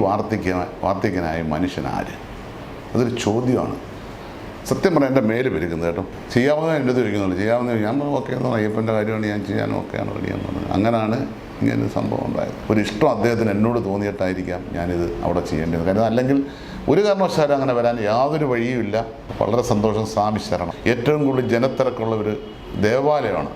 വാർദ്ധക്യ വാർദ്ധക്യനായ മനുഷ്യൻ ആര്? അതൊരു ചോദ്യമാണ്. സത്യം പറയാൻ എന്റെ മേൽ പെരുക്കുന്നത് കേട്ടോ. ചെയ്യാവുന്ന എന്റെ അടുത്ത് ചെയ്യാവുന്ന ഞാൻ ഓക്കെ എന്ന് പറഞ്ഞു അയ്യപ്പന്റെ കാര്യമാണ് ഞാൻ ചെയ്യാനും ഓക്കെയാണ് എന്ന് പറഞ്ഞു. അങ്ങനെയാണ് ഇങ്ങനെ സംഭവം ഉണ്ടായത്. ഒരു ഇഷ്ടം അദ്ദേഹത്തിന് എന്നോട് തോന്നിയിട്ടായിരിക്കാം ഞാനിത് അവിടെ ചെയ്യേണ്ടത്. കാര്യം അല്ലെങ്കിൽ ഒരു കാരണവശാലും അങ്ങനെ വരാൻ യാതൊരു വഴിയുമില്ല. വളരെ സന്തോഷം. സ്വാമി ശരണം. ഏറ്റവും കൂടുതൽ ജനത്തിരക്കുള്ള ഒരു ദേവാലയമാണ്.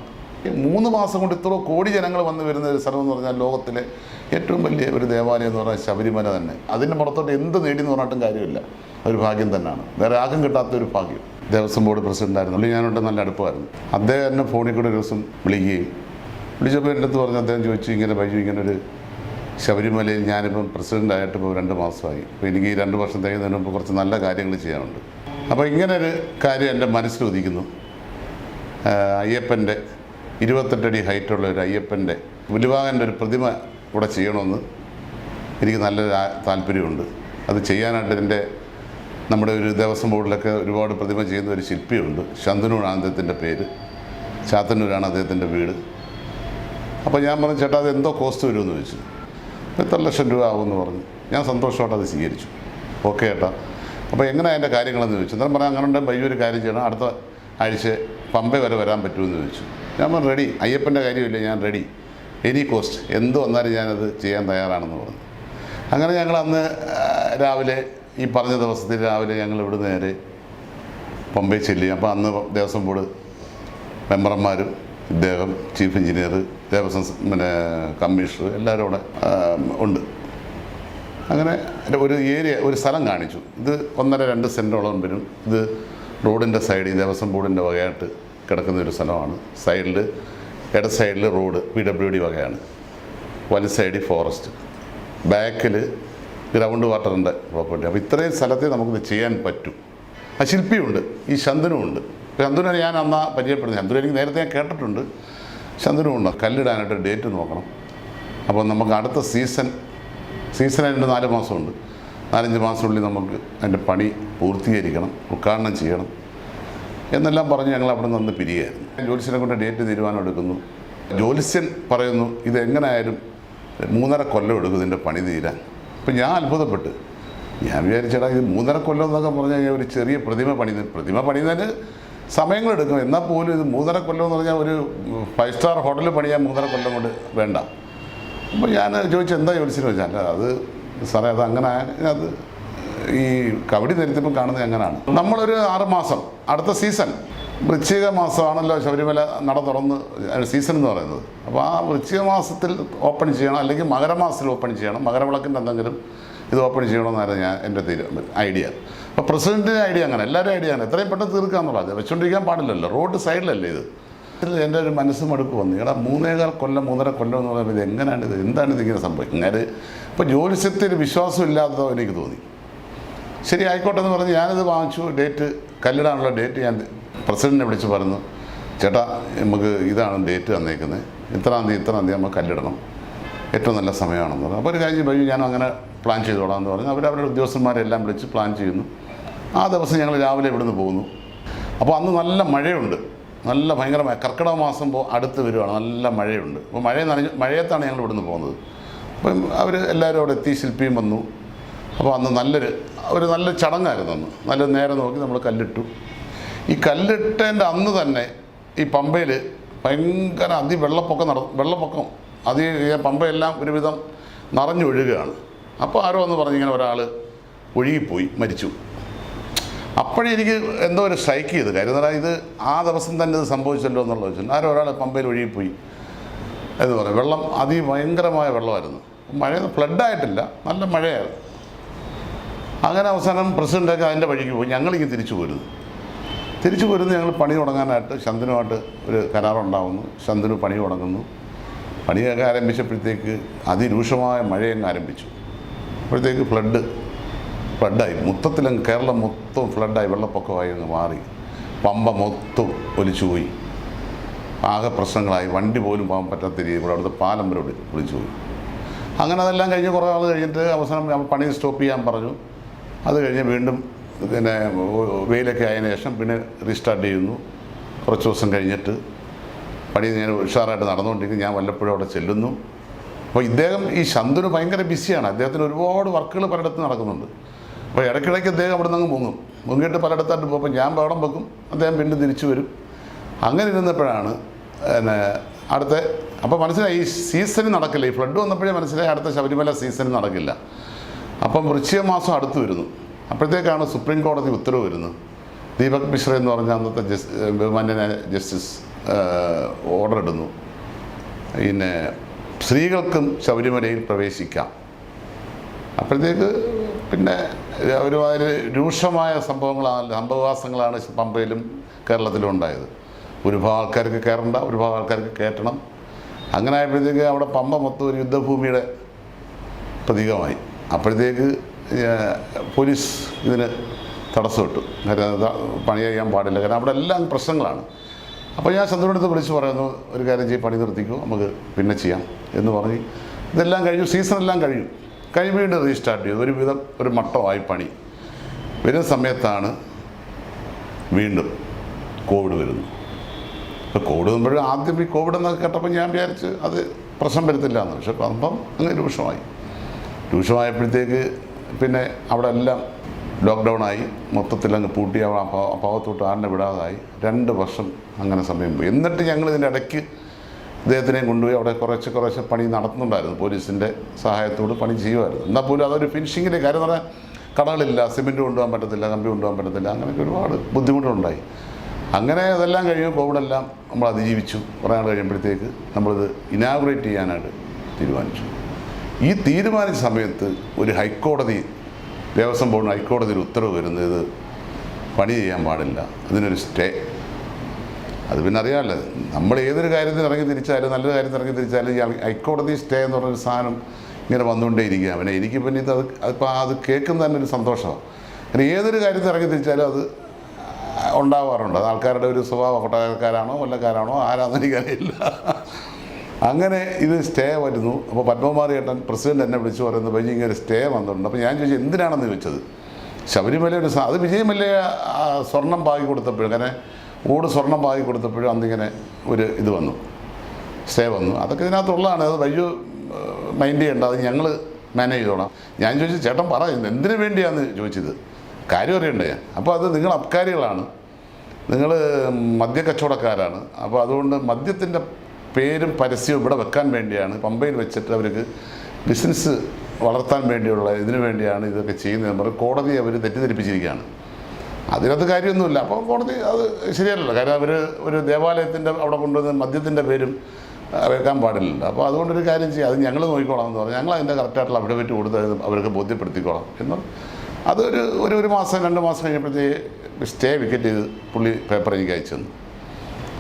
മൂന്ന് മാസം കൊണ്ട് ഇത്ര കോടി ജനങ്ങൾ വന്ന് വരുന്ന ഒരു സ്ഥലം എന്ന് പറഞ്ഞാൽ ലോകത്തിലെ ഏറ്റവും വലിയ ഒരു ദേവാലയം എന്ന് പറഞ്ഞാൽ ശബരിമല തന്നെ. അതിന്റെ പുറത്തോട്ട് എന്ത് നേടി എന്ന് പറഞ്ഞിട്ടും കാര്യമില്ല. ഒരു ഭാഗ്യം തന്നെയാണ്. വേറെ ആർക്കും കിട്ടാത്ത ഒരു ഭാഗ്യം. ദേവസ്വം ബോർഡ് പ്രസിഡന്റ് ആയിരുന്നു. അല്ലെങ്കിൽ ഞാനോട്ട് നല്ല അടുപ്പമായിരുന്നു. അദ്ദേഹം എന്നെ ഫോണിൽ കൂടെ ഒരു ദിവസം വിളിക്കുകയും വിളിച്ചപ്പോൾ എന്റെ അടുത്ത് പറഞ്ഞു അദ്ദേഹം ചോദിച്ചു ഇങ്ങനെ ബൈജു ഇങ്ങനെ ഒരു ശബരിമലയിൽ ഞാനിപ്പം പ്രസിഡന്റായിട്ട് ഇപ്പോൾ രണ്ട് മാസമായി. അപ്പോൾ എനിക്ക് ഈ രണ്ട് വർഷം തികയുന്നതിന് മുമ്പ് കുറച്ച് നല്ല കാര്യങ്ങൾ ചെയ്യാനുണ്ട്. അപ്പോൾ ഇങ്ങനൊരു കാര്യം എന്റെ ആഹ് അയ്യപ്പന്റെ ഇരുപത്തെട്ടടി ഹൈറ്റുള്ള ഒരു അയ്യപ്പന്റെ പുലിവാകന്റെ ഒരു പ്രതിമ ഇവിടെ ചെയ്യണമെന്ന് എനിക്ക് നല്ലൊരു താല്പര്യമുണ്ട്. അത് ചെയ്യാനായിട്ട് എന്റെ നമ്മുടെ ഒരു ദേവസ്വം ബോർഡിലൊക്കെ ഒരുപാട് പ്രതിമ ചെയ്യുന്ന ഒരു ശില്പിയുണ്ട്. ശന്തനൂരാണ് അദ്ദേഹത്തിന്റെ പേര്. ചാത്തന്നൂരാണ് അദ്ദേഹത്തിന്റെ വീട്. അപ്പോൾ ഞാൻ പറഞ്ഞു ചേട്ടാ അത് എന്തോ കോസ്റ്റ് വരുമെന്ന് ചോദിച്ചു. എത്ര ലക്ഷം രൂപ ആവുമെന്ന് പറഞ്ഞു. ഞാൻ സന്തോഷമായിട്ട് അത് സ്വീകരിച്ചു. ഓക്കെ ചേട്ടാ അപ്പോൾ എങ്ങനെ അതിന്റെ കാര്യങ്ങളെന്ന് ചോദിച്ചു. അന്നേരം പറഞ്ഞാൽ അങ്ങനെ ഉണ്ടെങ്കിൽ വലിയൊരു കാര്യം ചെയ്യണം. അടുത്ത ആഴ്ച പമ്പ വരെ വരാൻ പറ്റുമെന്ന് ചോദിച്ചു. ഞാൻ പറഞ്ഞു റെഡി. അയ്യപ്പന്റെ കാര്യമില്ല ഞാൻ റെഡി. Any cost. എന്ത് വന്നാലും ഞാനത് ചെയ്യാൻ തയ്യാറാണെന്ന് പറഞ്ഞു. അങ്ങനെ ഞങ്ങൾ അന്ന് രാവിലെ ഈ പറഞ്ഞ ദിവസത്തിൽ രാവിലെ ഞങ്ങൾ ഇവിടെ നേരെ പമ്പയിൽ ചെല്ലി അപ്പോൾ അന്ന് ദേവസ്വം ബോർഡ് മെമ്പർമാരും ഇദ്ദേഹം ചീഫ് എഞ്ചിനീയർ ദേവസ്വം പിന്നെ കമ്മീഷണർ എല്ലാവരും അവിടെ ഉണ്ട്. അങ്ങനെ ഒരു ഏരിയ ഒരു സ്ഥലം കാണിച്ചു. ഇത് ഒന്നര രണ്ട് സെന്റോളം വരും. ഇത് റോഡിന്റെ സൈഡിൽ ദേവസ്വം ബോർഡിന്റെ വകയായിട്ട് കിടക്കുന്ന ഒരു സ്ഥലമാണ്. സൈഡിൽ ഇട സൈഡിൽ റോഡ് പി ഡബ്ല്യു ഡി വകയാണ്. വലു സൈഡിൽ ഫോറസ്റ്റ്. ബാക്കിൽ ഗ്രൗണ്ട് വാട്ടറിന്റെ പ്രോപ്പർട്ടി. അപ്പോൾ ഇത്രയും സ്ഥലത്തെ നമുക്കിത് ചെയ്യാൻ പറ്റും. ആ ശില്പിയുണ്ട് ഈ ശന്തനുമുണ്ട്. ശന്തനുവിനെ ഞാൻ അന്ന് പരിചയപ്പെടുന്നത്. ശന്തനു എനിക്ക് നേരത്തെ ഞാൻ കേട്ടിട്ടുണ്ട്. ശന്തനുമുണ്ട്. കല്ലിടാനായിട്ട് ഡേറ്റ് നോക്കണം. അപ്പോൾ നമുക്ക് അടുത്ത സീസൺ സീസൺ അതിന്റെ നാല് മാസമുണ്ട്. നാലഞ്ച് മാസത്തിനുള്ളിൽ നമുക്ക് അതിന്റെ പണി പൂർത്തീകരിക്കണം ഉദ്ഘാടനം ചെയ്യണം. എന്നെല്ലാം പറഞ്ഞ് ഞങ്ങൾ അവിടെ നിന്ന് പിരിയായിരുന്നു ജ്യോത്സ്യനെ കൊണ്ട് ഡേറ്റ് തീരുമാനം എടുക്കുന്നു ജ്യോത്സ്യൻ പറയുന്നു ഇത് മൂന്നര കൊല്ലം എടുക്കും ഇതിന്റെ പണി തീരാൻ. അപ്പം ഞാൻ അത്ഭുതപ്പെട്ട്. ഞാൻ വിചാരിച്ചേടാ ഇത് മൂന്നര കൊല്ലം എന്നൊക്കെ പറഞ്ഞു കഴിഞ്ഞാൽ ഒരു ചെറിയ പ്രതിമ പണി പ്രതിമ പണിയുന്നതിന് സമയങ്ങളെടുക്കും എന്നാൽ പോലും ഇത് മൂന്നര കൊല്ലം എന്ന് പറഞ്ഞാൽ ഒരു ഫൈവ് സ്റ്റാർ ഹോട്ടലിൽ പണിയാൻ മൂന്നര കൊല്ലം കൊണ്ട് വേണ്ട. അപ്പോൾ ഞാൻ ചോദിച്ചു എന്താ ജ്യോത്സ്യന് വെച്ചാൽ അത് സാറേ അത് അങ്ങനെ അത് ഈ കബഡി നിരത്തിപ്പം കാണുന്നത് എങ്ങനെയാണ്? നമ്മളൊരു ആറ് മാസം അടുത്ത സീസൺ വൃശ്ചിക മാസമാണല്ലോ ശബരിമല നട തുറന്ന് സീസൺ എന്ന് പറയുന്നത്. അപ്പോൾ ആ വൃശ്ചിക മാസത്തിൽ ഓപ്പൺ ചെയ്യണം അല്ലെങ്കിൽ മകരമാസത്തിൽ ഓപ്പൺ ചെയ്യണം മകരവിളക്കിന്റെ എന്തെങ്കിലും ഇത് ഓപ്പൺ ചെയ്യണമെന്നായിരുന്നു ഞാൻ എന്റെ തീരു ഐഡിയ അപ്പോൾ പ്രസിഡന്റിന്റെ ഐഡിയ അങ്ങനെ എല്ലാവരും ഐഡിയ അങ്ങനെ. എത്രയും പെട്ടെന്ന് തീർക്കുക എന്നുള്ളത് വെച്ചുകൊണ്ടിരിക്കാൻ പാടില്ലല്ലോ റോഡ് സൈഡിലല്ലേ ഇത്? എന്റെ ഒരു മനസ്സ് മടുപ്പ് വന്നു. ഇവിടെ മൂന്നേകാൽ കൊല്ലം മൂന്നര കൊല്ലം എന്ന് പറയുമ്പോൾ ഇത് എങ്ങനെയാണ് ഇത്? എന്താണ് ഇതിങ്ങനെ സംഭവിക്കുന്നത്? ഇങ്ങനെ ഇപ്പോൾ ജ്യോതിഷത്തിൽ വിശ്വാസം ഇല്ലാത്തതോ എനിക്ക് തോന്നി. ശരി ആയിക്കോട്ടെ എന്ന് പറഞ്ഞ് ഞാനത് വാങ്ങിച്ചു. ഡേറ്റ് കല്ലിടാനുള്ള ഡേറ്റ് ഞാൻ പ്രസിഡന്റിനെ വിളിച്ച് പറഞ്ഞു. ചേട്ടാ നമുക്ക് ഇതാണ് ഡേറ്റ് തന്നേക്കുന്നത് ഇത്രാം തീയതി ഇത്രാം തീയതി നമ്മൾ കല്ലിടണം. ഏറ്റവും നല്ല സമയമാണെന്ന് പറഞ്ഞു. അപ്പോൾ ഒരു കാര്യം കഴിഞ്ഞ് ഞാൻ അങ്ങനെ പ്ലാൻ ചെയ്തോളാം എന്ന് പറഞ്ഞു. അവർ അവരുടെ ഉദ്യോഗസ്ഥന്മാരെല്ലാം വിളിച്ച് പ്ലാൻ ചെയ്യുന്നു. ആ ദിവസം ഞങ്ങൾ രാവിലെ ഇവിടുന്ന് പോകുന്നു. അപ്പോൾ അന്ന് നല്ല മഴയുണ്ട്. നല്ല ഭയങ്കരമായ കർക്കിടക മാസം പോ അടുത്ത് വരുവാണ്. നല്ല മഴയുണ്ട്. അപ്പോൾ മഴ നനഞ്ഞ് മഴയത്താണ് ഞങ്ങൾ ഇവിടുന്ന് പോകുന്നത്. അപ്പം അവർ എല്ലാവരും അവിടെ എത്തി ശില്പിയും വന്നു. അപ്പോൾ അന്ന് നല്ലൊരു ഒരു നല്ല ചടങ്ങായിരുന്നു അന്ന്. നല്ല നേരെ നോക്കി നമ്മൾ കല്ലിട്ടു. ഈ കല്ലിട്ടതിന്റെ അന്ന് തന്നെ ഈ പമ്പയിൽ ഭയങ്കര അതി വെള്ളപ്പൊക്കം നട വെള്ളപ്പൊക്കം അതി പമ്പയെല്ലാം ഒരുവിധം നിറഞ്ഞൊഴുകുകയാണ്. അപ്പോൾ ആരോ എന്ന് പറഞ്ഞിങ്ങനെ ഒരാൾ ഒഴുകിപ്പോയി മരിച്ചു. അപ്പോഴേ എനിക്ക് എന്തോ ഒരു സ്ട്രൈക്ക് ചെയ്ത്. കാര്യം ഇത് ആ ദിവസം തന്നെ ഇത് സംഭവിച്ചല്ലോ എന്നുള്ള വെച്ചാൽ ആരോ ഒരാൾ പമ്പയിൽ ഒഴുകിപ്പോയി എന്ന് പറയും വെള്ളം അതിഭയങ്കരമായ വെള്ളമായിരുന്നു. മഴ ഫ്ലഡായിട്ടില്ല നല്ല മഴയായിരുന്നു. അങ്ങനെ അവസാനം പ്രസിഡന്റൊക്കെ അതിന്റെ വഴിക്ക് പോയി. ഞങ്ങളിങ്ങനെ തിരിച്ചു പോരുത് തിരിച്ചു പോരുന്ന ഞങ്ങൾ പണി തുടങ്ങാനായിട്ട് ശന്തനുമായിട്ട് ഒരു കരാറുണ്ടാവുന്നു. ശന്തനു പണി തുടങ്ങുന്നു. പണിയൊക്കെ ആരംഭിച്ചപ്പോഴത്തേക്ക് അതിരൂക്ഷമായ മഴയങ്ങ് ആരംഭിച്ചു. അപ്പോഴത്തേക്ക് ഫ്ലഡ് ഫ്ലഡായി. മൊത്തത്തിലും കേരളം മൊത്തം ഫ്ലഡായി. വെള്ളപ്പൊക്കമായി അങ്ങ് മാറി. പമ്പ മൊത്തം ഒലിച്ചുപോയി ആകെ പ്രശ്നങ്ങളായി. വണ്ടി പോലും പോകാൻ പറ്റാത്ത രീതിയിൽ അവിടുത്തെ പാലം വരെ ഒളി- ഒളിച്ചു പോയി. അങ്ങനെ അതെല്ലാം കഴിഞ്ഞ് കുറേ ആൾ കഴിഞ്ഞിട്ട് അവസാനം പണി സ്റ്റോപ്പ് ചെയ്യാൻ പറഞ്ഞു. അത് കഴിഞ്ഞ് വീണ്ടും പിന്നെ വെയിലൊക്കെ ആയതിനു ശേഷം പിന്നെ റീസ്റ്റാർട്ട് ചെയ്യുന്നു. കുറച്ച് ദിവസം കഴിഞ്ഞിട്ട് പണി ഞാൻ ഉഷാറായിട്ട് നടന്നുകൊണ്ടിരിക്കും ഞാൻ വല്ലപ്പോഴും അവിടെ ചെല്ലുന്നു. അപ്പോൾ ഇദ്ദേഹം ഈ ശന്തുന് ഭയങ്കര ബിസിയാണ്. അദ്ദേഹത്തിന് ഒരുപാട് വർക്കുകൾ പലയിടത്ത് നടക്കുന്നുണ്ട്. അപ്പോൾ ഇടയ്ക്കിടയ്ക്ക് അദ്ദേഹം അവിടെ നിന്ന് മുങ്ങും. മുങ്ങിയിട്ട് പലയിടത്തായിട്ട് പോകുമ്പോൾ ഞാൻ പാടം വെക്കും. അദ്ദേഹം വീണ്ടും തിരിച്ചു വരും. അങ്ങനെ ഇരുന്നപ്പോഴാണ് പിന്നെ അടുത്ത അപ്പോൾ മനസ്സിലായി ഈ സീസൺ നടക്കില്ല. ഈ ഫ്ലഡ് വന്നപ്പോഴേ മനസ്സിലായി അടുത്ത ശബരിമല സീസൺ നടക്കില്ല. അപ്പം വൃശ്ചികമാസം അടുത്ത് വരുന്നു. അപ്പോഴത്തേക്കാണ് സുപ്രീം കോടതി ഉത്തരവ് വരുന്നത്. ദീപക് മിശ്ര എന്ന് പറഞ്ഞ അന്നത്തെ ജസ് ബഹുമാന്യനായ ജസ്റ്റിസ് ഓർഡർ ഇടുന്നു. പിന്നെ സ്ത്രീകൾക്കും ശബരിമലയിൽ പ്രവേശിക്കാം. അപ്പോഴത്തേക്ക് പിന്നെ ഒരുമാതിരി രൂക്ഷമായ സംഭവങ്ങളാണ് സംഭവവാസങ്ങളാണ് പമ്പയിലും കേരളത്തിലും ഉണ്ടായത്. ഒരു ഭാഗം ആൾക്കാർക്ക് കയറണ്ട ഒരു ഭാഗം ആൾക്കാർക്ക് കയറ്റണം. അങ്ങനെ ആയപ്പോഴത്തേക്ക് അവിടെ പമ്പ മൊത്തം ഒരു യുദ്ധഭൂമിയുടെ പ്രതീകമായി. അപ്പോഴത്തേക്ക് പോലീസ് ഇതിന് തടസ്സമിട്ടു. കാരണം പണി ചെയ്യാൻ പാടില്ല. കാരണം അവിടെ എല്ലാം പ്രശ്നങ്ങളാണ്. അപ്പോൾ ഞാൻ ചന്ദ്രനടുത്ത് വിളിച്ച് പറയുന്നു ഒരു കാര്യം ചെയ്യും പണി നിർത്തിക്കൂ നമുക്ക് പിന്നെ ചെയ്യാം എന്ന് പറഞ്ഞ് ഇതെല്ലാം കഴിഞ്ഞു. സീസൺ എല്ലാം കഴിഞ്ഞു. കഴിഞ്ഞ് വീണ്ടും റീസ്റ്റാർട്ട് ചെയ്തു. ഒരുവിധം ഒരു മട്ടമായി പണി. വരുന്ന സമയത്താണ് വീണ്ടും കോവിഡ് വരുന്നു ഇപ്പോൾ കോവിഡ് വരുമ്പോഴും ആദ്യം ഈ കോവിഡ് എന്നൊക്കെ കേട്ടപ്പോൾ ഞാൻ വിചാരിച്ച് അത് പ്രശ്നം വരുത്തില്ല എന്ന്. പക്ഷെ അപ്പം അങ്ങനെ രൂക്ഷമായി രൂക്ഷമായപ്പോഴത്തേക്ക് പിന്നെ അവിടെ എല്ലാം ലോക്ക്ഡൗൺ ആയി. മൊത്തത്തിൽ അങ്ങ് പൂട്ടി അവ അഭാവത്തോട്ട് ആരുടെ വിടാതായി. രണ്ട് വർഷം അങ്ങനെ സമയം പോയി. എന്നിട്ട് ഞങ്ങൾ ഇതിന്റെ ഇടയ്ക്ക് ഇദ്ദേഹത്തിനെ കൊണ്ടുപോയി അവിടെ കുറച്ച് കുറച്ച് പണി നടത്തുന്നുണ്ടായിരുന്നു. പോലീസിന്റെ സഹായത്തോട് പണി ചെയ്യുമായിരുന്നു. എന്നാൽ പോലും അതൊരു ഫിനിഷിങ്ങിന്റെ കാര്യം എന്ന് പറഞ്ഞാൽ കടകളില്ല സിമെന്റ് കൊണ്ടുപോകാൻ പറ്റത്തില്ല കമ്പി കൊണ്ടുപോകാൻ പറ്റത്തില്ല അങ്ങനെയൊക്കെ ഒരുപാട് ബുദ്ധിമുട്ടുണ്ടായി. അങ്ങനെ അതെല്ലാം കഴിഞ്ഞു കോവിഡെല്ലാം നമ്മൾ അതിജീവിച്ചു. കുറേ നാൾ കഴിയുമ്പോഴത്തേക്ക് നമ്മളിത് ഇനാഗുറേറ്റ് ചെയ്യാനായിട്ട് തീരുമാനിച്ചു. ഈ തീരുമാനിച്ച സമയത്ത് ഒരു ഹൈക്കോടതി ദേവസ്വം ബോർഡിന് ഹൈക്കോടതിയിൽ ഉത്തരവ് വരുന്നത് പണി ചെയ്യാൻ പാടില്ല. അതിനൊരു സ്റ്റേ. അത് പിന്നെ അറിയാമല്ലോ നമ്മൾ ഏതൊരു കാര്യത്തിന് ഇറങ്ങി തിരിച്ചാലും നല്ലൊരു കാര്യത്തിന് ഇറങ്ങി തിരിച്ചാലും ഈ ഹൈക്കോടതി സ്റ്റേ എന്ന് പറഞ്ഞൊരു സാധനം ഇങ്ങനെ വന്നുകൊണ്ടേ ഇരിക്കുക പിന്നെ എനിക്ക് പിന്നെ ഇത് അത് അതിപ്പോൾ അത് കേൾക്കുന്ന തന്നെ ഒരു സന്തോഷമാണ് കാരണം ഏതൊരു കാര്യത്തിന് ഇറങ്ങി തിരിച്ചാലും അത് ഉണ്ടാവാറുണ്ട്. അത് ആൾക്കാരുടെ ഒരു സ്വഭാവം കൊട്ടാരക്കാരാണോ കൊല്ലക്കാരാണോ ആരാന്ന് എനിക്കറിയില്ല. അങ്ങനെ ഇത് സ്റ്റേ വരുന്നു. അപ്പോൾ പത്മകുമാർ ഏട്ടൻ പ്രസിഡന്റ് എന്നെ വിളിച്ചു പറയുന്നത് ബൈജി ഇങ്ങനെ സ്റ്റേ വന്നിട്ടുണ്ട്. അപ്പോൾ ഞാൻ ചോദിച്ചു എന്തിനാണെന്ന് ചോദിച്ചത്? ശബരിമല ഒരു അത് വിജയം സ്വർണം പാകി കൊടുത്തപ്പോഴും അങ്ങനെ ഓട് സ്വർണം പാകി കൊടുത്തപ്പോഴും അന്നിങ്ങനെ ഒരു ഇത് വന്നു. സ്റ്റേ വന്നു. അതൊക്കെ ഇതിനകത്തുള്ളതാണ്. അത് വയ്യു മൈൻഡ് ചെയ്യേണ്ട. അത് ഞങ്ങൾ മാനേജ് ചെയ്തോളാം. ഞാൻ ചോദിച്ചു ചേട്ടൻ പറ എന്തിനു വേണ്ടിയാന്ന് ചോദിച്ചത്? കാര്യം അറിയണ്ടേ? അപ്പോൾ അത് നിങ്ങൾ അബ്കാരികളാണ്. നിങ്ങൾ മദ്യക്കച്ചവടക്കാരാണ്. അപ്പോൾ അതുകൊണ്ട് മദ്യത്തിന്റെ പേരും പരസ്യവും ഇവിടെ വെക്കാൻ വേണ്ടിയാണ്. പമ്പയിൽ വെച്ചിട്ട് അവർക്ക് ബിസിനസ് വളർത്താൻ വേണ്ടിയുള്ള ഇതിനു വേണ്ടിയാണ് ഇതൊക്കെ ചെയ്യുന്നത് പറഞ്ഞ് കോടതി അവർ തെറ്റിദ്ധരിപ്പിച്ചിരിക്കുകയാണ്. അതിനകത്ത് കാര്യമൊന്നുമില്ല. അപ്പോൾ കോടതി അത് ശരിയല്ലല്ലോ. കാര്യം അവർ ഒരു ദേവാലയത്തിന്റെ അവിടെ കൊണ്ടുവന്ന് മദ്യത്തിന്റെ പേരും വെക്കാൻ പാടില്ലല്ലോ. അപ്പോൾ അതുകൊണ്ടൊരു കാര്യം ചെയ്യുക അത് ഞങ്ങൾ നോക്കിക്കോളാം എന്ന് പറഞ്ഞു ഞങ്ങൾ അതിന്റെ കറക്റ്റായിട്ടുള്ള അഫിഡവിറ്റ് കൊടുത്ത് അവർക്ക് ബോധ്യപ്പെടുത്തിക്കോളാം എന്ന് അതൊരു ഒരു ഒരു മാസം രണ്ട് മാസം കഴിഞ്ഞപ്പോഴത്തേക്ക് സ്റ്റേ വിക്കറ്റ് ചെയ്ത് പുള്ളി പേപ്പർ എനിക്ക് അയച്ചു തന്നു.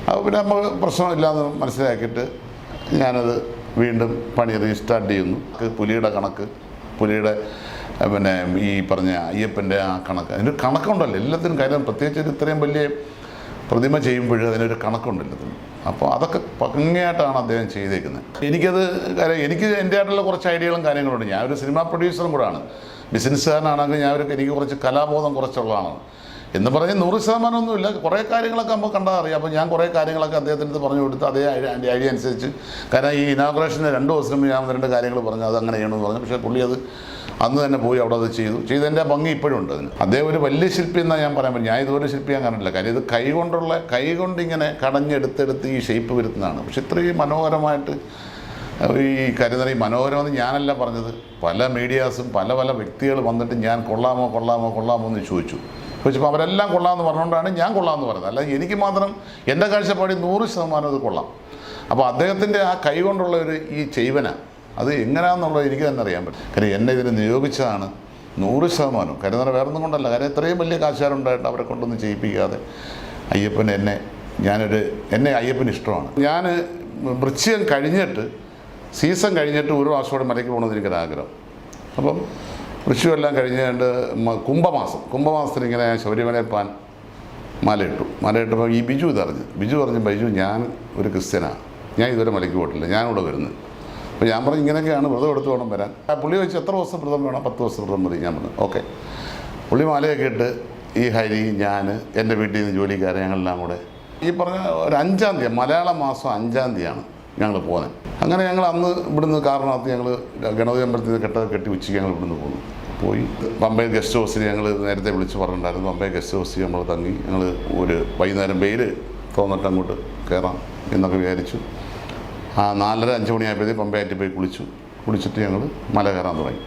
അപ്പോൾ പിന്നെ നമ്മൾ പ്രശ്നമില്ലാന്ന് മനസ്സിലാക്കിയിട്ട് ഞാനത് വീണ്ടും പണി റീസ്റ്റാർട്ട് ചെയ്യുന്നു. പുലിയുടെ കണക്ക്. പുലിയുടെ പിന്നെ ഈ പറഞ്ഞ അയ്യപ്പന്റെ ആ കണക്ക്. അതിനൊരു കണക്കുണ്ടല്ലോ. എല്ലാത്തിനും കാര്യം പ്രത്യേകിച്ച് ഇത്രയും വലിയ പ്രതിമ ചെയ്യുമ്പോൾ അതിനൊരു കണക്കുണ്ടല്ലോ അപ്പോൾ അതൊക്കെ ഭംഗിയായിട്ടാണ് അദ്ദേഹം ചെയ്തേക്കുന്നത്. എനിക്കത് കാര്യം എനിക്ക് എന്റെ ആയിട്ടുള്ള കുറച്ച് ഐഡിയകളും കാര്യങ്ങളുണ്ട്. ഞാനൊരു സിനിമാ പ്രൊഡ്യൂസറും കൂടാണ്. ബിസിനസ്സുകാരനാണെങ്കിൽ ഞാൻ ഒരു എനിക്ക് കുറച്ച് കലാബോധം കുറച്ചുള്ളതാണ്. എന്ന് പറഞ്ഞ് നൂറ് ശതമാനമൊന്നുമില്ല. കുറേ കാര്യങ്ങളൊക്കെ നമുക്ക് കണ്ടാൽ അറിയാം. അപ്പോൾ ഞാൻ കുറേ കാര്യങ്ങളൊക്കെ അദ്ദേഹത്തിന്റെ അടുത്ത് പറഞ്ഞു കൊടുത്ത് അതേ ഐഡിയ അനുസരിച്ച്. കാരണം ഈ ഇനാഗ്രേഷന് രണ്ട് ദിവസം ഞാൻ രണ്ട് കാര്യങ്ങൾ പറഞ്ഞു അത് അങ്ങനെ ചെയ്യണമെന്ന് പറഞ്ഞു. പക്ഷേ പുള്ളി അത് അന്ന് തന്നെ പോയി അവിടെ അത് ചെയ്തു. ചെയ്തതിന്റെ ഭംഗി ഇപ്പോഴും ഉണ്ട് അതിന്. അദ്ദേഹം ഒരു വലിയ ശില്പി എന്നാണ് ഞാൻ പറയാൻ പറ്റും ഞാൻ ഇതുപോലെ ശില്പിയാൻ കാണില്ല കാര്യം ഇത് കൈ കൊണ്ടുള്ള കൈ കൊണ്ട് ഇങ്ങനെ കടഞ്ഞെടുത്തെടുത്ത് ഈ ഷേപ്പ് വരുത്തുന്നതാണ്. പക്ഷെ ഇത്രയും മനോഹരമായിട്ട് ഈ കരുതറി മനോഹരമെന്ന് ഞാനല്ല പറഞ്ഞത്. പല മീഡിയാസും പല പല വ്യക്തികൾ വന്നിട്ട് ഞാൻ കൊള്ളാമോ കൊള്ളാമോ കൊള്ളാമോ എന്ന് ചോദിച്ചു. ചോദിച്ചപ്പോൾ അവരെല്ലാം കൊള്ളാമെന്ന് പറഞ്ഞുകൊണ്ടാണ് ഞാൻ കൊള്ളാമെന്ന് പറഞ്ഞത് അല്ല എനിക്ക് മാത്രം എന്റെ കാഴ്ചപ്പാടി നൂറ് ശതമാനം അത് കൊള്ളാം. അപ്പോൾ അദ്ദേഹത്തിന്റെ ആ കൈ കൊണ്ടുള്ള ഒരു ഈ ചെയ്വന അത് എങ്ങനെയാണെന്നുള്ളത് എനിക്ക് തന്നെ അറിയാൻ പറ്റും. കാര്യം എന്നെ ഇതിന് നിയോഗിച്ചതാണ് നൂറ് ശതമാനം. കാര്യം പറഞ്ഞാൽ വേറൊന്നും കൊണ്ടല്ല. കാര്യം ഇത്രയും വലിയ കാശുകാരുണ്ടായിട്ട് അവരെ കൊണ്ടൊന്നും ചെയ്യിപ്പിക്കാതെ അയ്യപ്പൻ എന്നെ ഞാനൊരു എന്നെ അയ്യപ്പന് ഇഷ്ടമാണ്. ഞാൻ വൃശ്ചികം കഴിഞ്ഞിട്ട് സീസൺ കഴിഞ്ഞിട്ട് ഒരു പ്രാവശ്യം കൂടെ മലയ്ക്ക് പോകണമെന്ന് എനിക്കൊരാഗ്രഹം. അപ്പം വൃശ്ചിമെല്ലാം കഴിഞ്ഞുകൊണ്ട് കുംഭമാസം. കുംഭമാസത്തിൽ ഇങ്ങനെ ശബരിമലയിൽ പോകാൻ മലയിട്ടു. മലയിട്ടപ്പോൾ ഈ ബിജു ഇതറിഞ്ഞു ബിജു പറഞ്ഞു ബൈജു ഞാൻ ഒരു ക്രിസ്ത്യനാണ്. ഞാൻ ഇതുവരെ മലയ്ക്ക് പോയിട്ടില്ല. ഞാനിവിടെ വരുന്നത് അപ്പോൾ ഞാൻ പറഞ്ഞു ഇങ്ങനെയൊക്കെയാണ് വ്രതം എടുത്ത് വേണം വരാൻ. ആ പുള്ളി വെച്ച് എത്ര ദിവസം വ്രതം വേണം? പത്ത് ദിവസം വ്രതം മതി. ഞാൻ പറഞ്ഞു ഓക്കെ. പുള്ളി മലയൊക്കെ ഇട്ട് ഈ ഹരി ഞാൻ എന്റെ വീട്ടിൽ നിന്ന് ജോലിക്കാരെ ഞങ്ങളെല്ലാം കൂടെ ഈ പറഞ്ഞ ഒരു അഞ്ചാം തീയതി മലയാള മാസം അഞ്ചാം തീയതിയാണ്. ഞങ്ങൾ പോകുന്നത് അങ്ങനെ ഞങ്ങൾ അന്ന് ഇവിടുന്ന് കാരണത്ത് ഞങ്ങൾ ഗണപതി അമ്പലത്തിൽ കെട്ട കെട്ടി ഉച്ചയ്ക്ക് ഞങ്ങൾ ഇവിടുന്ന് പോന്നു. പോയി പമ്പൈ ഗസ്റ്റ് ഹൗസിൽ ഞങ്ങൾ നേരത്തെ വിളിച്ച് പറഞ്ഞിട്ടുണ്ടായിരുന്നു. പമ്പൈ ഗസ്റ്റ് ഹൗസിൽ നമ്മൾ തങ്ങി ഞങ്ങൾ ഒരു വൈകുന്നേരം വെയിൽ തോന്നിട്ട് അങ്ങോട്ട് കയറാം എന്നൊക്കെ വിചാരിച്ചു. ആ നാലര അഞ്ച് മണിയായപ്പോഴത്തേക്ക് പമ്പയായിട്ട് പോയി കുളിച്ചു. കുളിച്ചിട്ട് ഞങ്ങൾ മല കയറാൻ തുടങ്ങി.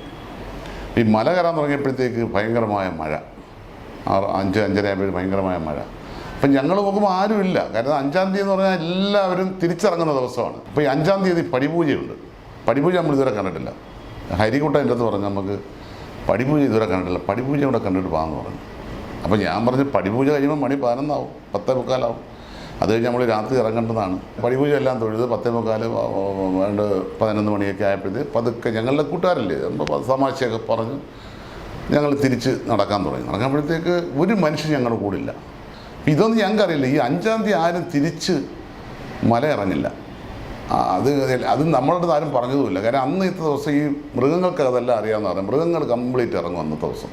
ഈ മല കയറാൻ തുടങ്ങിയപ്പോഴത്തേക്ക് ഭയങ്കരമായ മഴ. ആറ് അഞ്ച് അഞ്ചര ആയപ്പോഴും ഭയങ്കരമായ മഴ. അപ്പം ഞങ്ങൾ നോക്കുമ്പോൾ ആരുമില്ല. കാരണം അഞ്ചാം തീയതി എന്ന് പറഞ്ഞാൽ എല്ലാവരും തിരിച്ചിറങ്ങുന്ന ദിവസമാണ്. അപ്പോൾ ഈ അഞ്ചാം തീയതി പടിപൂജയുണ്ട്. പടിപൂജ നമ്മൾ ഇതുവരെ കണ്ടിട്ടില്ല. ഹരിക്കുട്ട എന്റെ അടുത്ത് പറഞ്ഞു നമുക്ക് പടിപൂജ ഇതുവരെ കണ്ടിട്ടില്ല. പടിപൂജ ഇവിടെ കണ്ടിട്ട് പോകാമെന്ന് പറഞ്ഞു. അപ്പോൾ ഞാൻ പറഞ്ഞു പടിപൂജ കഴിയുമ്പോൾ മണി പതിനൊന്നാവും. പത്തേ മുക്കാലാവും. അത് കഴിഞ്ഞ് നമ്മൾ രാത്രി ഇറങ്ങേണ്ടതാണ്. പടിപൂജ എല്ലാം തൊഴുത് പത്തേ മുക്കാൽ വേണ്ട പതിനൊന്ന് മണിയൊക്കെ ആയപ്പോഴത്തേക്ക് പതുക്കെ ഞങ്ങളുടെ കൂട്ടുകാരല്ലേ നമ്മൾ തമാശയൊക്കെ പറഞ്ഞ് ഞങ്ങൾ തിരിച്ച് നടക്കാൻ തുടങ്ങി. നടക്കുമ്പോഴത്തേക്ക് ഒരു മനുഷ്യൻ ഞങ്ങളുടെ കൂടില്ല ഇതൊന്നും ഞങ്ങൾക്കറിയില്ല ഈ അഞ്ചാം തീയതി ആരും തിരിച്ച് മല ഇറങ്ങില്ല അത് അത് നമ്മളുടെ അടുത്ത് ആരും പറഞ്ഞതുമില്ല. കാരണം അന്ന് ഇത്ത ദിവസം ഈ മൃഗങ്ങൾക്ക് അതെല്ലാം അറിയാമെന്ന് പറയാം മൃഗങ്ങൾ കംപ്ലീറ്റ് ഇറങ്ങും അന്നത്തെ ദിവസം.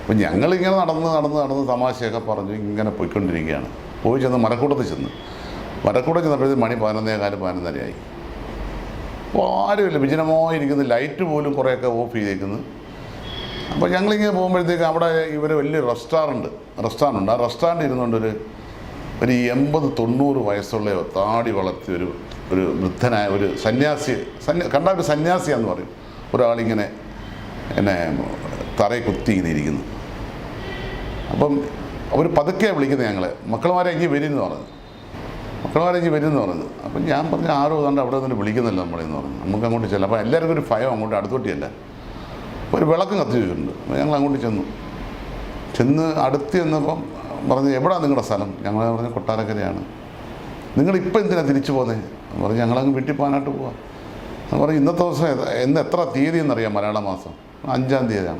അപ്പം ഞങ്ങളിങ്ങനെ നടന്ന് നടന്ന് നടന്ന് തമാശയൊക്കെ പറഞ്ഞ് ഇങ്ങനെ പോയിക്കൊണ്ടിരിക്കുകയാണ്. പോയി ചെന്ന് മരക്കൂട്ടത്തിൽ ചെന്ന്. മരക്കൂട്ടം ചെന്നപ്പോഴത്തേക്ക് മണി പതിനൊന്നേ കാലം പതിനൊന്നരയായി. അപ്പോൾ ആരുമില്ല. വിജനമായിരിക്കുന്ന. ലൈറ്റ് പോലും കുറേയൊക്കെ ഓഫ് ചെയ്തേക്കുന്നു. അപ്പോൾ ഞങ്ങളിങ്ങനെ പോകുമ്പോഴത്തേക്ക് അവിടെ ഇവർ വലിയ റെസ്റ്റോറന്റ് റെസ്റ്റോറന്റ് ഉണ്ട് ആ റെസ്റ്റോറന്റ് ഇരുന്നുകൊണ്ട് ഒരു എൺപത് തൊണ്ണൂറ് വയസ്സുള്ള താടി വളർത്തിയ ഒരു ഒരു വൃദ്ധനായ ഒരു സന്യാസി സന്യാ കണ്ട ഒരു സന്യാസിയാന്ന് പറയും. ഒരാളിങ്ങനെ എന്നെ തറയെ കുത്തി ഇങ്ങനെ ഇരിക്കുന്നു. അപ്പം അവർ പതുക്കെ വിളിക്കുന്നത് ഞങ്ങളെ. മക്കളുമാരെ എങ്കിൽ വരുമെന്ന് പറഞ്ഞു. മക്കളുമാരെ എങ്കിൽ വരുമെന്ന് പറഞ്ഞു. അപ്പം ഞാൻ പറഞ്ഞു ആരോ കണ്ട് അവിടെ നിന്ന് വിളിക്കുന്നില്ല നമ്മളെന്ന് പറഞ്ഞു. നമുക്ക് അങ്ങോട്ട് ചെല്ലാം. അപ്പം എല്ലാവർക്കും ഒരു ഭയം അങ്ങോട്ട് അടുത്തോട്ടിയല്ല. ഒരു വിളക്കും കത്തിച്ചിട്ടുണ്ട് ഞങ്ങൾ അങ്ങോട്ട് ചെന്നു. ചെന്ന് അടുത്ത് ചെന്നപ്പം പറഞ്ഞു എവിടെയാണ് നിങ്ങളുടെ സ്ഥലം? ഞങ്ങൾ പറഞ്ഞു കൊട്ടാരക്കരയാണ്. നിങ്ങൾ ഇപ്പം എന്തിനാണ് തിരിച്ചു പോകുന്നത് പറഞ്ഞു ഞങ്ങളങ്ങ് വീട്ടിൽ പോകാനായിട്ട് പോവാം. പറഞ്ഞു ഇന്നത്തെ ദിവസം എന്ന് എത്ര തീയതി എന്നറിയാം മലയാള മാസം? അഞ്ചാം തീയതിയാണ്.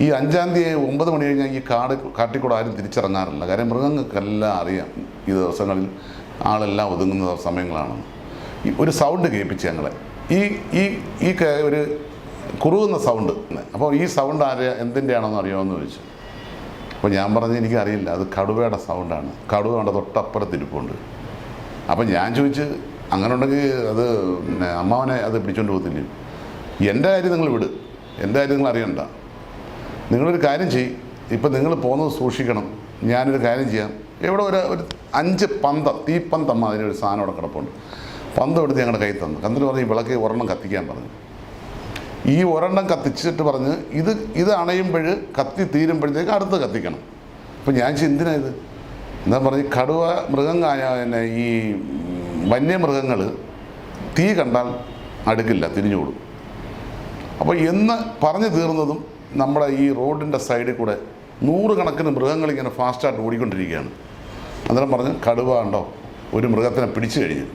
ഈ അഞ്ചാം തീയതി ഒമ്പത് മണി കഴിഞ്ഞാൽ ഈ കാട് കാട്ടിക്കൂടെ ആരും തിരിച്ചിറങ്ങാറില്ല. കാര്യം മൃഗങ്ങൾക്കെല്ലാം അറിയാം ഈ ദിവസങ്ങളിൽ ആളെല്ലാം ഒതുങ്ങുന്ന സമയങ്ങളാണെന്ന്. ഈ ഒരു സൗണ്ട് കേൾപ്പിച്ച് ഞങ്ങളെ. ഈ ഈ ഈ ഒരു കുറുകുന്ന സൗണ്ട് അപ്പോൾ ഈ സൗണ്ട് ആര് എന്തിന്റെ ആണെന്ന് അറിയാമെന്ന് ചോദിച്ചു. അപ്പോൾ ഞാൻ പറഞ്ഞു എനിക്കറിയില്ല അത് കടുവയുടെ സൗണ്ടാണ് കടുവ കണ്ട തൊട്ടപ്പുറത്ത് ഇരിപ്പുണ്ട് അപ്പം ഞാൻ ചോദിച്ച് അങ്ങനെ ഉണ്ടെങ്കിൽ അത് അമ്മാവനെ അത് പിടിച്ചോണ്ട് പോകത്തില്ലേ? എന്റെ കാര്യം നിങ്ങൾ വിട്. എന്റെ കാര്യം നിങ്ങൾ അറിയണ്ട. നിങ്ങളൊരു കാര്യം ചെയ് ഇപ്പം നിങ്ങൾ പോകുന്നത് സൂക്ഷിക്കണം. ഞാനൊരു കാര്യം ചെയ്യാം. ഇവിടെ ഒരു ഒരു അഞ്ച് പന്തം തീപ്പന്തം അതിനൊരു സാധനം അവിടെ കിടപ്പുണ്ട്. പന്തം എടുത്ത് ഞങ്ങളുടെ കയ്യിൽ തന്നു. കന്നിൽ പറഞ്ഞ് ഈ വിളക്ക് ഒരെണ്ണം കത്തിക്കാൻ പറഞ്ഞു. ഈ ഒരെണ്ണം കത്തിച്ചിട്ട് പറഞ്ഞ് ഇത് ഇത് അണയുമ്പോൾ കത്തി തീരുമ്പോഴത്തേക്ക് അടുത്ത് കത്തിക്കണം. അപ്പം ഞാൻ ചിന്തിനാ ഇത്? എന്താ പറഞ്ഞ് കടുവ മൃഗം പിന്നെ ഈ വന്യമൃഗങ്ങൾ തീ കണ്ടാൽ അടുക്കില്ല തിരിഞ്ഞുകൊടുക്കും അപ്പോൾ എന്ന് പറഞ്ഞു തീർന്നതും നമ്മുടെ ഈ റോഡിന്റെ സൈഡിൽ കൂടെ നൂറുകണക്കിന് മൃഗങ്ങൾ ഇങ്ങനെ ഫാസ്റ്റായിട്ട് ഓടിക്കൊണ്ടിരിക്കുകയാണ്. അന്നേരം പറഞ്ഞ് കടുവ ഉണ്ടോ ഒരു മൃഗത്തിനെ പിടിച്ചു കഴിഞ്ഞു.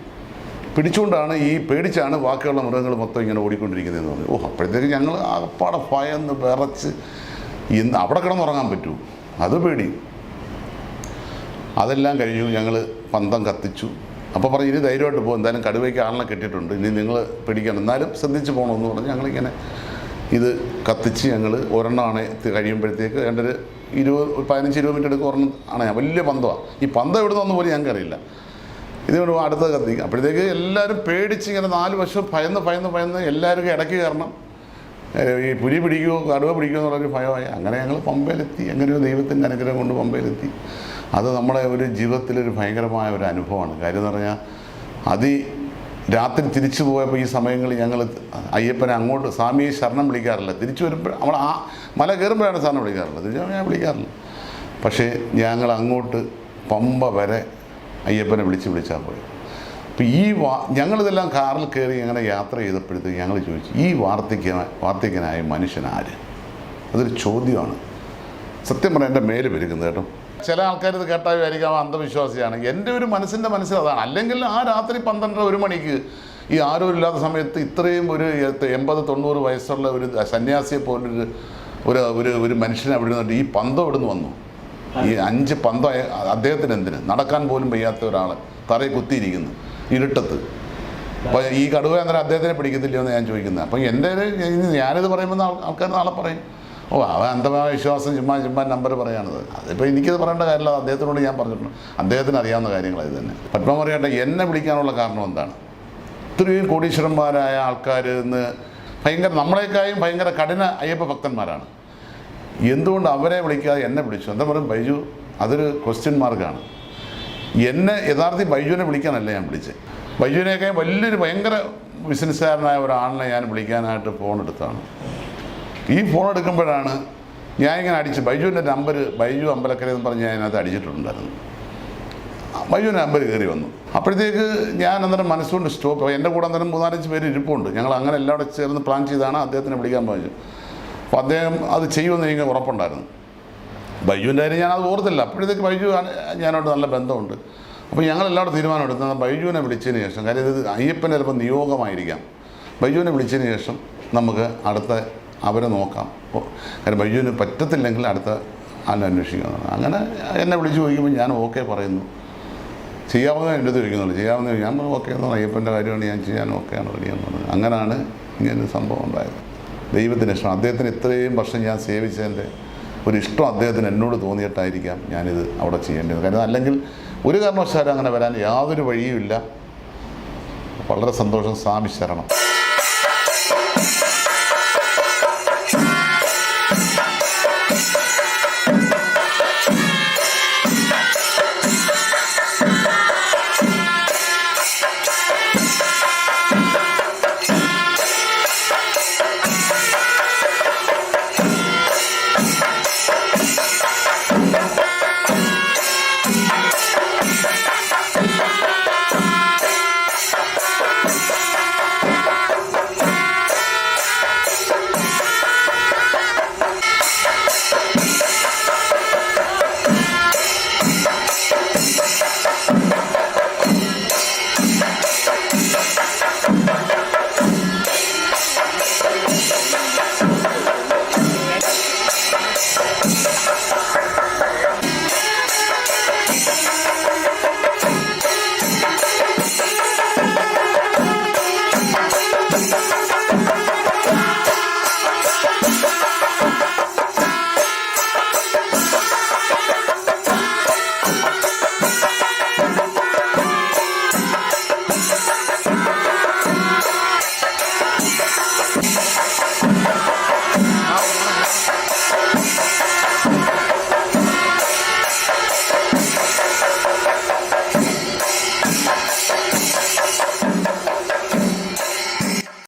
പിടിച്ചുകൊണ്ടാണ് ഈ പേടിച്ചാണ് ബാക്കിയുള്ള മൃഗങ്ങൾ മൊത്തം ഇങ്ങനെ ഓടിക്കൊണ്ടിരിക്കുന്നതെന്ന് പറഞ്ഞു ഓ അപ്പോഴത്തേക്ക് ഞങ്ങൾ ആകപ്പാടെ ഭയന്ന് വിറച്ച് ഇന്ന് അവിടെ കിടന്നുറങ്ങാൻ പറ്റൂ. അത് പേടി. അതെല്ലാം കഴിഞ്ഞു ഞങ്ങൾ പന്തം കത്തിച്ചു. അപ്പോൾ പറഞ്ഞു ഇനി ധൈര്യമായിട്ട് പോകും എന്തായാലും കടുവയ്ക്ക് ആളിനെ കെട്ടിയിട്ടുണ്ട്. ഇനി നിങ്ങൾ പിടിക്കണം. എന്നാലും ശ്രദ്ധിച്ച് പോകണമെന്ന് പറഞ്ഞ് ഞങ്ങളിങ്ങനെ ഇത് കത്തിച്ച് ഞങ്ങൾ ഒരെണ്ണം അണ കഴിയുമ്പോഴത്തേക്ക് ഏതാണ്ട് ഒരു ഇരുപത് പതിനഞ്ച് ഇരുപത് മിനിറ്റ് എടുക്കുക ഒരെണ്ണം ആണേ. വലിയ പന്തമാണ് ഈ പന്തം എവിടെ നിന്ന് പോലും ഞങ്ങൾക്കറിയില്ല. ഇതുകൊണ്ട് അടുത്ത കത്തി അപ്പോഴത്തേക്ക് എല്ലാവരും പേടിച്ച് ഇങ്ങനെ നാല് വശം ഭയന്ന് ഭയന്ന് ഭയന്ന് എല്ലാവരും ഇടയ്ക്ക് കയറണം. ഈ പുലി പിടിക്കുമോ കടുവ പിടിക്കുമോ എന്നുള്ളൊരു ഭയമായി. അങ്ങനെ ഞങ്ങൾ പമ്പയിലെത്തി. അങ്ങനെ ഒരു ദൈവത്തിന്റെ അനുഗ്രഹം കൊണ്ട് പമ്പയിലെത്തി. അത് നമ്മുടെ ഒരു ജീവിതത്തിലൊരു ഭയങ്കരമായ ഒരു അനുഭവമാണ്. കാര്യം എന്ന് പറഞ്ഞാൽ അതി രാത്രി തിരിച്ചു പോയപ്പോൾ ഈ സമയങ്ങളിൽ ഞങ്ങൾ അയ്യപ്പനെ അങ്ങോട്ട് സ്വാമിയെ ശരണം വിളിക്കാറില്ല. തിരിച്ചു വരുമ്പോൾ നമ്മൾ ആ മല കയറുമ്പോഴാണ് ശരണം വിളിക്കാറുള്ളത്. തിരിച്ചു ഞാൻ വിളിക്കാറില്ല. പക്ഷേ ഞങ്ങൾ അങ്ങോട്ട് പമ്പ വരെ അയ്യപ്പനെ വിളിച്ച് വിളിച്ചാൽ പോയി അപ്പോൾ ഈ വാ ഞങ്ങളിതെല്ലാം കാറിൽ കയറി അങ്ങനെ യാത്ര ചെയ്തപ്പോഴത്തേക്ക് ഞങ്ങൾ ചോദിച്ചു ഈ വാർദ്ധക്യ വാർദ്ധക്യനായ മനുഷ്യൻ ആര്? അതൊരു ചോദ്യമാണ്. സത്യം പറഞ്ഞാൽ എന്റെ മേൽ പെരുക്കുന്നത് കേട്ടോ. ചില ആൾക്കാർ ഇത് കേട്ടാൽ വിചാരിക്കാം അന്ധവിശ്വാസിയാണ്. എന്റെ ഒരു മനസ്സിന്റെ മനസ്സിൽ അതാണ്. അല്ലെങ്കിൽ ആ രാത്രി പന്ത്രണ്ടര ഒരു മണിക്ക് ഈ ആരും ഇല്ലാത്ത സമയത്ത് ഇത്രയും ഒരു എൺപത് തൊണ്ണൂറ് വയസ്സുള്ള ഒരു സന്യാസിയെ പോലൊരു ഒരു ഒരു ഒരു മനുഷ്യനെ അവിടെ നിന്നിട്ട് ഈ പന്തം ഇവിടുന്ന് വന്നു. ഈ അഞ്ച് പന്ത അദ്ദേഹത്തിന് എന്തിന്? നടക്കാൻ പോലും വയ്യാത്ത ഒരാൾ തറയിൽ കുത്തിയിരിക്കുന്നു ഇരുട്ടത്ത്. അപ്പോൾ ഈ കടുവ അന്നേരം അദ്ദേഹത്തിനെ പിടിക്കത്തില്ലയോ എന്ന് ഞാൻ ചോദിക്കുന്നത് അപ്പോൾ എന്റെ ഞാനിത് പറയുമ്പോൾ ആൾ- ആൾക്കാർ നാളെ പറയും. ഓ അവൻ അന്ധമായ വിശ്വാസം ചുമ്മാ ചുമ്മാ നമ്പർ പറയാണത് അതിപ്പോൾ എനിക്കത് പറയേണ്ട കാര്യമില്ല. അദ്ദേഹത്തിനോട് ഞാൻ പറഞ്ഞിട്ടുണ്ട്. അദ്ദേഹത്തിന് അറിയാവുന്ന കാര്യങ്ങൾ ഇത് തന്നെ. പത്മ പറയട്ടെ എന്നെ വിളിക്കാനുള്ള കാരണം എന്താണ്? ഇത്രയും കോടീശ്വരന്മാരായ ആൾക്കാർ ഇന്ന് ഭയങ്കര നമ്മളെക്കായും ഭയങ്കര കഠിന അയ്യപ്പ ഭക്തന്മാരാണ്. എന്തുകൊണ്ട് അവരെ വിളിക്കാതെ എന്നെ വിളിച്ചു? എന്താ പറയും ബൈജു അതൊരു ക്വസ്റ്റ്യൻ മാർക്കാണ് എന്നെ യഥാർത്ഥത്തിൽ ബൈജുവിനെ വിളിക്കാനല്ല ഞാൻ വിളിച്ചത് ബൈജുവിനെയൊക്കെ വലിയൊരു ഭയങ്കര ബിസിനസ്സുകാരനായ ഒരാളിനെ ഞാൻ വിളിക്കാനായിട്ട് ഫോൺ എടുത്താണ്. ഈ ഫോൺ എടുക്കുമ്പോഴാണ് ഞാൻ ഇങ്ങനെ അടിച്ച് ബൈജുവിന്റെ നമ്പർ ബൈജു അമ്പലക്കര എന്ന് പറഞ്ഞ് ഞാൻ അതിനകത്ത് അടിച്ചിട്ടുണ്ടായിരുന്നു. ബൈജുവിന്റെ നമ്പർ കയറി വന്നു. അപ്പോഴത്തേക്ക് ഞാൻ അന്നേരം മനസ്സുകൊണ്ട് സ്റ്റോപ്പ് എന്റെ കൂടെ അന്നേരം മൂന്നാലഞ്ച് പേര് ഇരിപ്പുണ്ട്. ഞങ്ങൾ അങ്ങനെ എല്ലാവരും ചേർന്ന് പ്ലാൻ ചെയ്താണ് അദ്ദേഹത്തിനെ വിളിക്കാൻ പറഞ്ഞു അപ്പോൾ അദ്ദേഹം അത് ചെയ്യുമെന്ന് എനിക്ക് ഉറപ്പുണ്ടായിരുന്നു. ബൈജുവിന്റെ കാര്യം ഞാനത് ഓർത്തില്ല. അപ്പോഴത്തേക്ക് ബൈജു ഞാനോട് നല്ല ബന്ധമുണ്ട്. അപ്പോൾ ഞങ്ങൾ എല്ലാവരും തീരുമാനം എടുത്തത് ബൈജുവിനെ വിളിച്ചതിന് ശേഷം കാര്യം ഇത് അയ്യപ്പന്റെ ചിലപ്പോൾ നിയോഗമായിരിക്കാം. ബൈജുവിനെ വിളിച്ചതിന് ശേഷം നമുക്ക് അടുത്ത അവരെ നോക്കാം. കാര്യം ബൈജുവിന് പറ്റത്തില്ലെങ്കിൽ അടുത്ത ആളിനെ അന്വേഷിക്കുന്നതാണ് അങ്ങനെ എന്നെ വിളിച്ച് ചോദിക്കുമ്പോൾ ഞാൻ ഓക്കെ പറയുന്നു. ചെയ്യാവുന്ന എന്റെ അടുത്ത് ചോദിക്കുന്നുള്ളൂ. ചെയ്യാവുന്ന ഞാൻ ഓക്കെ എന്ന് പറഞ്ഞു അയ്യപ്പന്റെ കാര്യമാണ് ഞാൻ ചെയ്യാൻ ഓക്കെയാണ് റെഡിയെന്ന് പറഞ്ഞു അങ്ങനെയാണ് ഇങ്ങനെ സംഭവം ഉണ്ടായത്. ദൈവത്തിന് ഇഷ്ടം. അദ്ദേഹത്തിന് ഇത്രയും വർഷം ഞാൻ സേവിച്ചതിന്റെ ഒരു ഇഷ്ടം അദ്ദേഹത്തിന് എന്നോട് തോന്നിയിട്ടായിരിക്കാം ഞാനിത് അവിടെ ചെയ്യേണ്ടത് കാരണം അല്ലെങ്കിൽ ഒരു കാരണവശാലും അങ്ങനെ വരാൻ യാതൊരു വഴിയുമില്ല. വളരെ സന്തോഷം. സ്വാമി ശരണം.